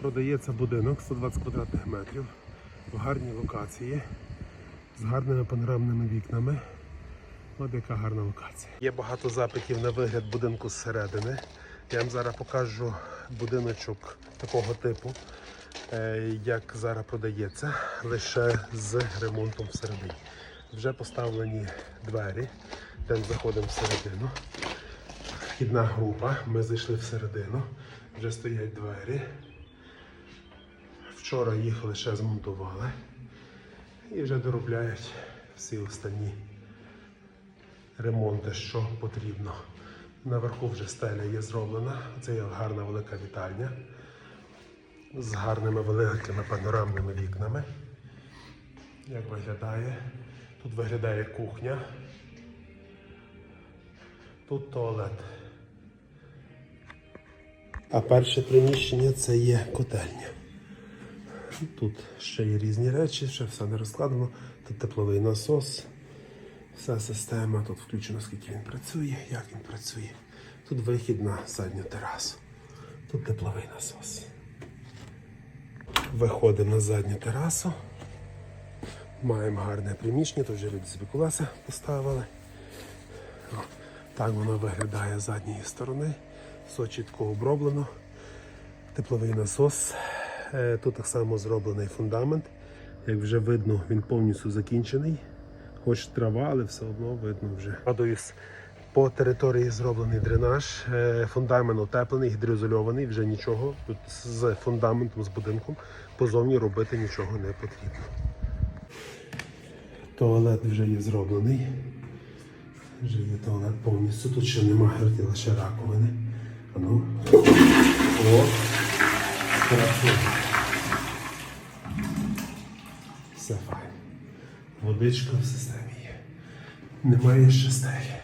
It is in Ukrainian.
Продається будинок 120 квадратних метрів в гарній локації з гарними панорамними вікнами. От яка гарна локація. Є багато запитів на вигляд будинку зсередини. Я вам зараз покажу будиночок такого типу, е, як зараз продається, лише з ремонтом всередині. Вже поставлені двері, де заходимо всередину. Вхідна група. Ми зайшли всередину, вже стоять двері. Вчора їх лише змонтували і вже доробляють всі останні ремонти, що потрібно. Наверху вже стеля є зроблена. Це є гарна велика вітальня з гарними великими панорамними вікнами. Як виглядає? Тут виглядає кухня. Тут туалет. А перше приміщення це є котельня. Тут ще є різні речі, ще все не розкладено. Тут тепловий насос, вся система, тут включено, скільки він працює, як він працює. Тут вихід на задню терасу. Тут тепловий насос. Виходимо на задню терасу. Маємо гарне приміщення, тут вже люди собі колеса поставили. О, Так воно виглядає з задньої сторони. Все чітко оброблено. Тепловий насос. Е, Тут так само зроблений фундамент. Як вже видно, він повністю закінчений. Хоч трава, але все одно видно вже. Радуюсь, по території зроблений дренаж, е, фундамент утеплений, гідроізольований, вже нічого тут з фундаментом, з будинком позовні робити нічого не потрібно. Туалет вже є зроблений. Вже є туалет повністю. Тут ще немає лише раковини. А ну. О. Все файно. Водичка в системі є. Немає ще стелі.